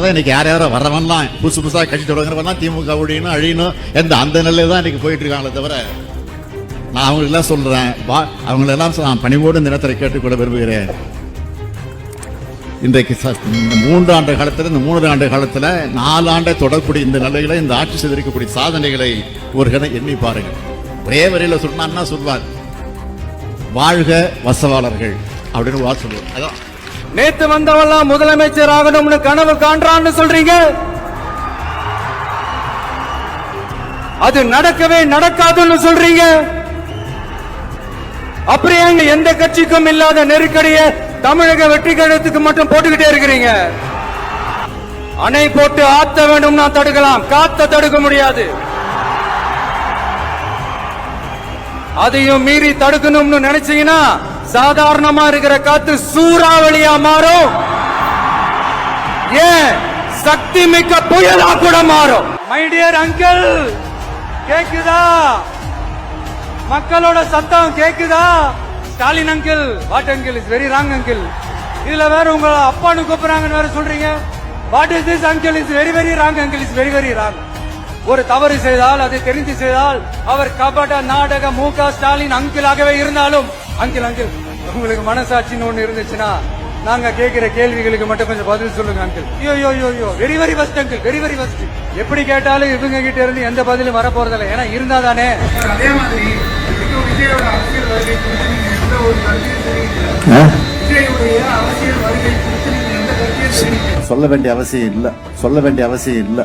தான் இன்னைக்கு யார் யாரோ வரவன்லாம் புதுசு புதுசாக கட்சி தொடங்குறவன்லாம் திமுக அப்படின்னு அழியணும் எந்த அந்த நிலையில தான் இன்னைக்கு போயிட்டு இருக்காங்களே தவிர நான் அவங்களெல்லாம் சொல்றேன். வா அவங்களெல்லாம் நான் பணிவோடு இந்த நேரத்தில் கேட்டுக்கொள்ள விரும்புகிறேன். இன்றைக்கு ச- இந்த மூன்று ஆண்டு காலத்தில் இந்த மூன்று ஆண்டு காலத்தில் நாலு ஆண்டை தொடரக்கூடிய இந்த நிலையில இந்த ஆட்சி செய்திருக்கக்கூடிய சாதனைகளை ஒரு கணம் எண்ணி பாருங்கள். ஒரே வரையில் சொன்னான்னா சொல்வார். வாழ்க வசவாளர்கள் அப்படின்னு சொல்லுவார். அதான். நேத்து வந்தவெல்லாம் முதலமைச்சர் ஆகணும்னு கனவு காண்றான்னு சொல்றீங்க? அது நடக்கவே நடக்காதுன்னு சொல்றீங்க? அப்படியே எந்த கட்சிக்கும் இல்லாத நெருக்கடிய தமிழக வெற்றி கழகத்துக்கு மட்டும் போட்டுக்கிட்டே இருக்கிறீங்க? அணை போட்டு ஆத்த வேண்டும்னா தடுக்கலாம் காத்த தடுக்க முடியாது. அதையும் மீறி தடுக்கணும்னு நினைச்சீங்கன்னா சாதாரணமா இருக்கிற காத்து சூறாவளியா மாறும். ஏன்? சக்தி மிக்க புயலா கூட மாறும். மை டியர் அங்கிள் கேக்குதா? மக்களோட சத்தம் கேக்குதா? Stalin uncle what uncle is very wrong uncle இதுல வேற உங்க அப்பான்னு கூப்பிடுறாங்கன்னு வேற சொல்றீங்க. What is this uncle is very very wrong uncle is very very wrong ஒரு தவறு செய்தால் அதை தெரிந்து செய்தால் அவர் கபட நாடக மு க ஸ்டாலின் அங்கிளாகவே இருந்தாலும் அங்கிள் அங்கிள் உங்களுக்கு மனசாட்சின்னு ஒண்ணு இருந்துச்சுன்னா நாங்க கேட்கிற கேள்விகளுக்கு மட்டும் கொஞ்சம் பதில் சொல்லுங்க அங்கிள் ஐயோ ஐயோ ஐயோ ஐயோ. Very very first uncle very very first எப்படி கேட்டாலும் இவங்க கிட்ட இருந்து எந்த பதிலும் வர போறதில்ல ஏன்னா இருந்தா தானே. அதே மாதிரி விஜயோட அரசியல் வருகை எந்த ஒரு விஜயுடைய அரசியல் வருகை சொல்ல வேண்டிய அவசியம் இல்லை. சொல்ல வேண்டிய அவசியம் இல்லை.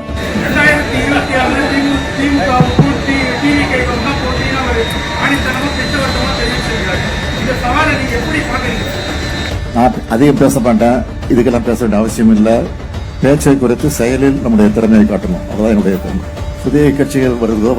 நான் அதிகம் பேச மாட்டேன். இதுக்கெல்லாம் பேச வேண்டிய அவசியம் இல்லை. பேச்சை குறித்து செயலில் நம்முடைய திறமையை காட்டணும். அதுதான் என்னுடைய திறமை. புதிய கட்சிகள் வருவதோ